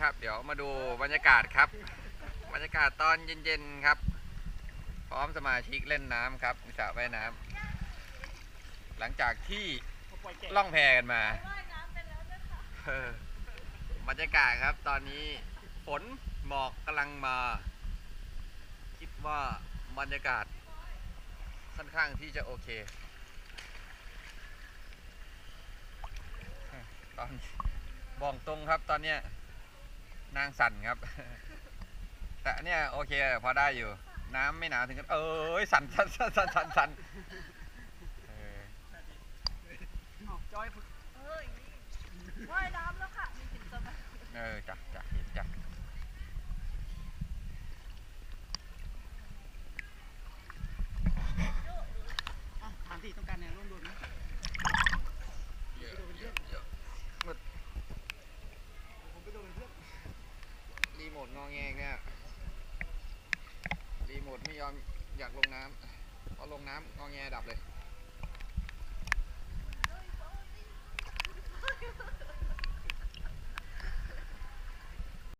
ครับ เดี๋ยวมาดูบรรยากาศครับ บรรยากาศตอนเย็นๆครับ พร้อมสมาชิกเล่นน้ำครับสระว่ายน้ำหลังจากที่ล่องแพกันมาบรรยากาศครับตอนนี้ฝนหมอกกำลังมา คิดว่าบรรยากาศค่อนข้างที่จะโอเค ตอนบอกตรงครับตอนเนี้ย นางสั่นครับ แต่อันเนี่ยโอเคพอได้อยู่ น้ำไม่หนาวถึงกันเอ้ยสั่นสั่นสั่นสั่นสั่นสั่นเออจอยฝึกเอ้ยว่ายน้ำแล้วค่ะ มีสินสมาธิ เออจ้ะจ้ะเห็นจ้ะ อะถามที่ต้องการแนวร่วมโดนไหม เยอะเยอะเยอะหมด ผมไปโดนเป็นเพื่อน รีโม ทงอแงอีกเนี่ยรีโมทไม่ยอมอยากลงน้ำพอลงน้ำงอแงดับเลย